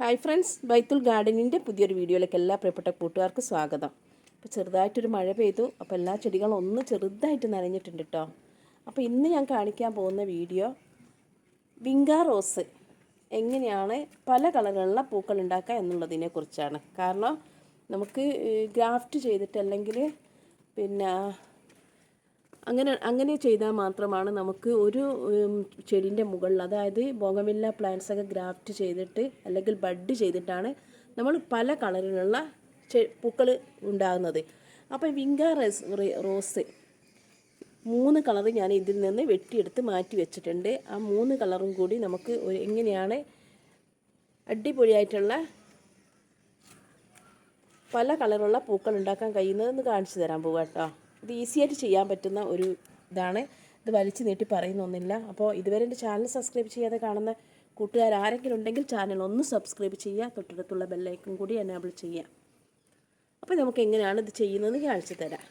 Hi friends ബൈത്തുൽ ഗാർഡനിന്റെ പുതിയൊരു വീഡിയോയിലേക്ക് എല്ലാ പ്രിയപ്പെട്ട കൂട്ടുകാർക്ക് സ്വാഗതം. അപ്പോൾ ചെറുതായിട്ടൊരു മഴ പെയ്തു. അപ്പോൾ എല്ലാ ചെടികളും ഒന്ന് ചെറുതായിട്ട് നനഞ്ഞിട്ടുണ്ട് കേട്ടോ അപ്പോൾ ഇന്ന് ഞാൻ കാണിക്കാൻ പോകുന്ന വീഡിയോ വിങ്ക റോസ്. എങ്ങനെയാണ് പല കളറുള്ള പൂക്കൾ ഉണ്ടാക്കുക എന്നുള്ളതിനെ കുറിച്ചാണ്. കാരണം നമുക്ക് ഗ്രാഫ്റ്റ് ചെയ്തിട്ട് അല്ലെങ്കിൽ പിന്നെ അങ്ങനെ അങ്ങനെ ചെയ്താൽ മാത്രമാണ് നമുക്ക് ഒരു ചെടീന്റെ മുകളിൽ അതായത് ബോഗമില്ല പ്ലാന്റ്സ് ഒക്കെ ഗ്രാഫ്റ്റ് ചെയ്തിട്ട് അല്ലെങ്കിൽ ബഡ് ചെയ്തിട്ടാണ് നമ്മൾ പല കളറിലുള്ള പൂക്കൾ ഉണ്ടാകുന്നത്. അപ്പോൾ വിങ്ക റോസ് മൂന്ന് കളർ ഞാൻ ഇതിൽ നിന്ന് വെട്ടിയെടുത്ത് മാറ്റി വെച്ചിട്ടുണ്ട്. ആ മൂന്ന് കളറും കൂടി നമുക്ക് ഒരു എങ്ങനെയാണ് അടിപൊളിയായിട്ടുള്ള പല കളറുള്ള പൂക്കൾ ഉണ്ടാക്കാൻ കഴിയുന്നതെന്ന് കാണിച്ചു തരാൻ പോവാട്ടോ. ഇത് ഈസി ആയിട്ട് ചെയ്യാൻ പറ്റുന്ന ഒരു ഇതാണ്. ഇത് വലിച്ചു നീട്ടി പറയുന്നൊന്നുമില്ല അപ്പോൾ ഇതുവരെ എന്റെ ചാനൽ സബ്സ്ക്രൈബ് ചെയ്യാതെ കാണുന്ന കൂട്ടുകാർ ആരെങ്കിലും ഉണ്ടെങ്കിൽ ചാനൽ ഒന്ന് സബ്സ്ക്രൈബ് ചെയ്യുക. തൊട്ടടുത്തുള്ള ബെല്ലൈക്കും കൂടി എനേബിൾ ചെയ്യുക. അപ്പോൾ നമുക്ക് എങ്ങനെയാണ് ഇത് ചെയ്യുന്നതെന്ന് കാണിച്ചു തരാം.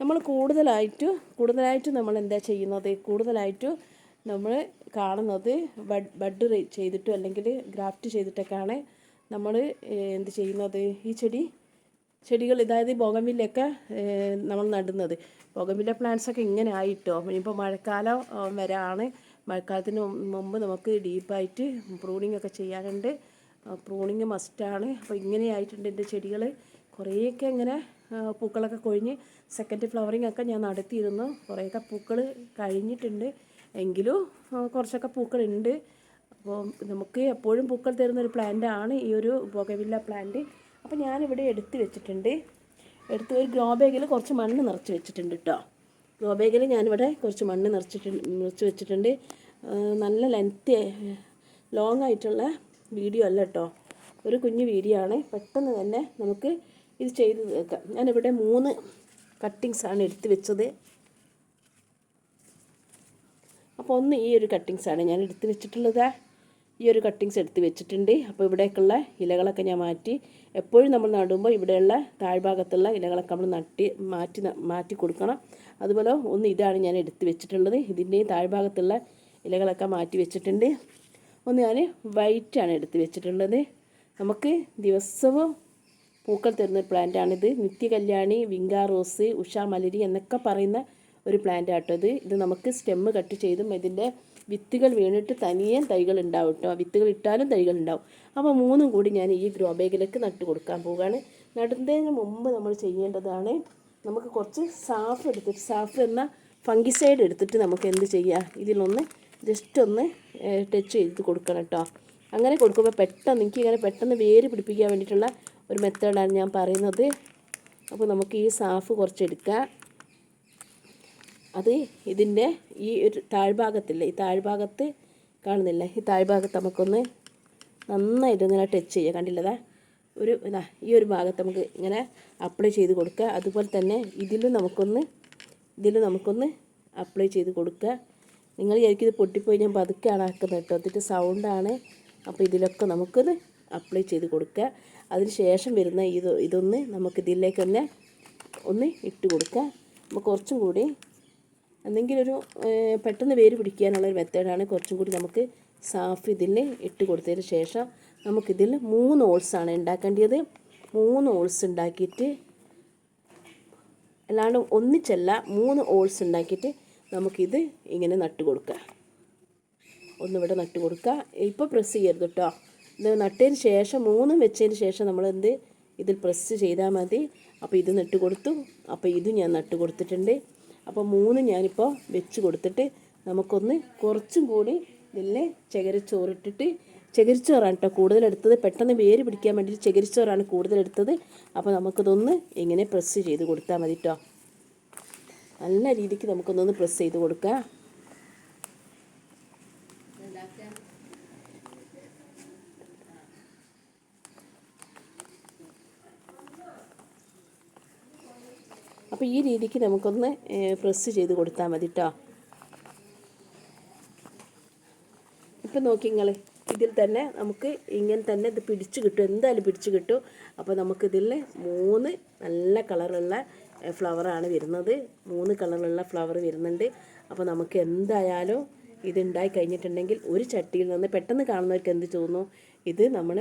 നമ്മൾ കൂടുതലായിട്ട് കൂടുതലായിട്ട് നമ്മൾ എന്താ ചെയ്യുന്നത്? കൂടുതലായിട്ട് നമ്മൾ കാണുന്നത് ബഡ് ബഡ് ചെയ്തിട്ടോ അല്ലെങ്കിൽ ഗ്രാഫ്റ്റ് ചെയ്തിട്ടൊക്കെയാണ് നമ്മൾ എന്ത് ചെയ്യുന്നത്? ഈ ചെടി ചെടികൾ അതായത് ബോഗമില്ലൊക്കെ നമ്മൾ നടുന്നത്. ബോഗമില്ല പ്ലാന്റ്സൊക്കെ ഇങ്ങനെ ആയിട്ടോ ഇനിയിപ്പോൾ മഴക്കാലം വരാണ്. മഴക്കാലത്തിന് മുമ്പ് നമുക്ക് ഡീപ്പായിട്ട് പ്രൂണിംഗ് ഒക്കെ ചെയ്യാനുണ്ട് പ്രൂണിങ് മസ്റ്റാണ്. അപ്പോൾ ഇങ്ങനെ ആയിട്ടുണ്ട് എന്റെ ചെടികൾ കുറേയൊക്കെ ഇങ്ങനെ പൂക്കളൊക്കെ കൊഴിഞ്ഞ് സെക്കൻഡ് ഫ്ലവറിംഗ് ഒക്കെ ഞാൻ നടത്തിയിരുന്നു. കുറേയൊക്കെ പൂക്കൾ കഴിഞ്ഞിട്ടുണ്ട്. എങ്കിലും കുറച്ചൊക്കെ പൂക്കളുണ്ട്. അപ്പോൾ നമുക്ക് എപ്പോഴും പൂക്കൾ തരുന്ന ഒരു പ്ലാന്റ് ആണ് ഈ ഒരു ബോഗവില്ല പ്ലാന്റ് അപ്പോൾ ഞാനിവിടെ എടുത്ത് വെച്ചിട്ടുണ്ട്. എടുത്ത് ഒരു ഗ്രോ ബാഗിൽ കുറച്ച് മണ്ണ് നിറച്ച് വെച്ചിട്ടുണ്ട് കേട്ടോ ഗ്രോ ബാഗിൽ ഞാനിവിടെ കുറച്ച് മണ്ണ് നിറച്ചിട്ടുണ്ട് നിറച്ച് വെച്ചിട്ടുണ്ട്. നല്ല ലെങ്ത്ത് ലോങ് ആയിട്ടുള്ള വീഡിയോ അല്ല കേട്ടോ ഒരു കുഞ്ഞു വീഡിയോ ആണ്. പെട്ടെന്ന് തന്നെ നമുക്ക് ഇത് ചെയ്ത് തീർക്കാം. ഞാനിവിടെ മൂന്ന് കട്ടിങ്സ് ആണ് എടുത്ത് വെച്ചത്. അപ്പോൾ ഒന്ന് ഈ ഒരു കട്ടിങ്സാണ് ഞാൻ എടുത്ത് വെച്ചിട്ടുള്ളത്. ഈ ഒരു കട്ടിങ്സ് എടുത്ത് വെച്ചിട്ടുണ്ട്. അപ്പോൾ ഇവിടേക്കുള്ള ഇലകളൊക്കെ ഞാൻ മാറ്റി. എപ്പോഴും നമ്മൾ നടുമ്പോൾ ഇവിടെയുള്ള താഴ്ഭാഗത്തുള്ള ഇലകളൊക്കെ നമ്മൾ നട്ടി മാറ്റി മാറ്റി കൊടുക്കണം. അതുപോലെ ഒന്ന് ഇതാണ് ഞാൻ എടുത്ത് വെച്ചിട്ടുള്ളത്. ഇതിന്റെയും താഴ്ഭാഗത്തുള്ള ഇലകളൊക്കെ മാറ്റി വെച്ചിട്ടുണ്ട്. ഒന്ന് ഞാൻ വൈറ്റാണ് എടുത്ത് വെച്ചിട്ടുള്ളത്. നമുക്ക് ദിവസവും പൂക്കൾ തരുന്ന ഒരു പ്ലാന്റാണിത് നിത്യകല്യാണി വിങ്കാ റോസ് ഉഷാ മലരി എന്നൊക്കെ പറയുന്ന ഒരു പ്ലാന്റ് ആട്ടോ ഇത്. ഇത് നമുക്ക് സ്റ്റെമ്മ് കട്ട് ചെയ്തും ഇതിന്റെ വിത്തുകൾ വീണിട്ട് തനിയെ തൈകൾ ഉണ്ടാവും കേട്ടോ വിത്തുകൾ ഇട്ടാലും തൈകൾ ഉണ്ടാവും. അപ്പോൾ മൂന്നും കൂടി ഞാൻ ഈ ഗ്രോ ബാഗിലേക്ക് നട്ട് കൊടുക്കാൻ പോവുകയാണ്. നടുന്നതിന് മുമ്പ് നമ്മൾ ചെയ്യേണ്ടതാണ് നമുക്ക് കുറച്ച് സാഫ് എടുത്തിട്ട് സാഫ് എന്ന ഫംഗിസൈഡ് എടുത്തിട്ട് നമുക്ക് എന്ത് ചെയ്യാം? ഇതിലൊന്ന് ജസ്റ്റ് ഒന്ന് ടച്ച് ചെയ്ത് കൊടുക്കണം കേട്ടോ അങ്ങനെ കൊടുക്കുമ്പോൾ പെട്ടെന്ന് എനിക്ക് ഇങ്ങനെ പെട്ടെന്ന് വേര് പിടിപ്പിക്കാൻ വേണ്ടിയിട്ടുള്ള ഒരു മെത്തേഡാണ് ഞാൻ പറയുന്നത്. അപ്പോൾ നമുക്ക് ഈ സാഫ് കുറച്ചെടുക്കാം അത് ഇതിന്റെ ഈ ഒരു താഴ്ഭാഗത്തില്ല ഈ താഴ്ഭാഗത്ത് കാണുന്നില്ല ഈ താഴ്ഭാഗത്ത് നമുക്കൊന്ന് നന്നായിട്ട് ഇങ്ങനെ ടച്ച് ചെയ്യുക കണ്ടില്ലതാ ഒരു ഇതാ ഈ ഒരു ഭാഗത്ത് നമുക്ക് ഇങ്ങനെ അപ്ലൈ ചെയ്ത് കൊടുക്കുക. അതുപോലെ തന്നെ ഇതിലും നമുക്കൊന്ന് ഇതിലും നമുക്കൊന്ന് അപ്ലൈ ചെയ്ത് കൊടുക്കുക. നിങ്ങൾ വിചാരിക്കും ഇത് പൊട്ടിപ്പോയി ഞാൻ പതുക്കെയാണ് ആക്കുന്നത് കേട്ടോ. എന്നിട്ട് സൗണ്ടാണ് അപ്പോൾ ഇതിലൊക്കെ നമുക്കത് അപ്ലൈ ചെയ്ത് കൊടുക്കുക. അതിന് ശേഷം വരുന്ന ഇത് ഇതൊന്ന് നമുക്ക് ഇതിലേക്ക് തന്നെ ഒന്ന് ഇട്ട് കൊടുക്കുക. അപ്പോൾ കുറച്ചും കൂടി എന്തെങ്കിലും ഒരു പെട്ടെന്ന് വേര് പിടിക്കാനുള്ള ഒരു മെത്തേഡാണ് കുറച്ചും കൂടി നമുക്ക് സാഫ് ഇതിൽ ഇട്ട് കൊടുത്തതിന് ശേഷം നമുക്കിതിൽ മൂന്ന് ഓൾസാണ് ഉണ്ടാക്കേണ്ടത്. മൂന്ന് ഓൾസ് ഉണ്ടാക്കിയിട്ട് അല്ലാണ്ട് ഒന്നിച്ചല്ല മൂന്ന് ഓൾസ് ഉണ്ടാക്കിയിട്ട് നമുക്കിത് ഇങ്ങനെ നട്ട് കൊടുക്കുക ഒന്നിവിടെ നട്ട് കൊടുക്കുക ഇപ്പോൾ പ്രസ് ചെയ്യരുത് കേട്ടോ ഇത് നട്ടതിന് ശേഷം മൂന്നും വെച്ചതിന് ശേഷം നമ്മൾ എന്ത് ഇതിൽ പ്രസ് ചെയ്താൽ മതി. അപ്പോൾ ഇത് നട്ട് കൊടുത്തു. അപ്പോൾ ഇത് ഞാൻ നട്ട് കൊടുത്തിട്ടുണ്ട്. അപ്പോൾ മൂന്ന് ഞാനിപ്പോൾ വെച്ച് കൊടുത്തിട്ട് നമുക്കൊന്ന് കുറച്ചും കൂടി ഇതിലെ ചകിരിച്ചോറിട്ടിട്ട് ചകിരിച്ചോറാണ് കേട്ടോ കൂടുതലെടുത്തത്. പെട്ടെന്ന് വേര് പിടിക്കാൻ വേണ്ടിയിട്ട് ചകിരിച്ചോറാണ് കൂടുതലെടുത്തത്. അപ്പോൾ നമുക്കിതൊന്ന് ഇങ്ങനെ പ്രസ് ചെയ്ത് കൊടുത്താൽ മതി കേട്ടോ നല്ല രീതിക്ക് നമുക്കൊന്നൊന്ന് പ്രസ് ചെയ്ത് കൊടുക്കാം. അപ്പോൾ ഈ രീതിക്ക് നമുക്കൊന്ന് പ്രസ് ചെയ്ത് കൊടുത്താൽ മതി കേട്ടോ ഇപ്പം നോക്കി നിങ്ങൾ ഇതിൽ തന്നെ നമുക്ക് ഇങ്ങനെ തന്നെ ഇത് പിടിച്ച് കിട്ടും. എന്തായാലും പിടിച്ച് കിട്ടും. അപ്പോൾ നമുക്കിതിൽ മൂന്ന് നല്ല കളറുള്ള ഫ്ലവറാണ് വരുന്നത്. മൂന്ന് കളറുള്ള ഫ്ലവർ വരുന്നുണ്ട്. അപ്പോൾ നമുക്ക് എന്തായാലും ഇതുണ്ടായി കഴിഞ്ഞിട്ടുണ്ടെങ്കിൽ ഒരു ചട്ടിയിൽ നിന്ന് പെട്ടെന്ന് കാണുന്നവർക്ക് എന്ത് തോന്നുന്നു ഇത് നമ്മൾ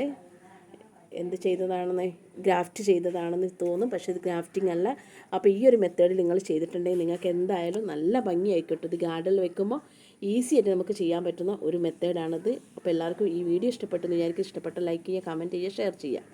എന്ത് ചെയ്തതാണെന്ന് ഗ്രാഫ്റ്റ് ചെയ്തതാണെന്ന് തോന്നും. പക്ഷേ ഇത് ഗ്രാഫ്റ്റിംഗ് അല്ല. അപ്പോൾ ഈ ഒരു മെത്തേഡിൽ നിങ്ങൾ ചെയ്തിട്ടുണ്ടെങ്കിൽ നിങ്ങൾക്ക് എന്തായാലും നല്ല ഭംഗിയായി ഇത് ഗാർഡനിൽ വെക്കുമ്പോൾ ഈസി ആയിട്ട് നമുക്ക് ചെയ്യാൻ പറ്റുന്ന ഒരു മെത്തേഡാണിത് അപ്പോൾ എല്ലാവർക്കും ഈ വീഡിയോ ഇഷ്ടപ്പെട്ടെന്ന് വിചാരിക്കും ഇഷ്ടപ്പെട്ട ലൈക്ക് ചെയ്യുക കമന്റ് ചെയ്യുക ഷെയർ ചെയ്യുക.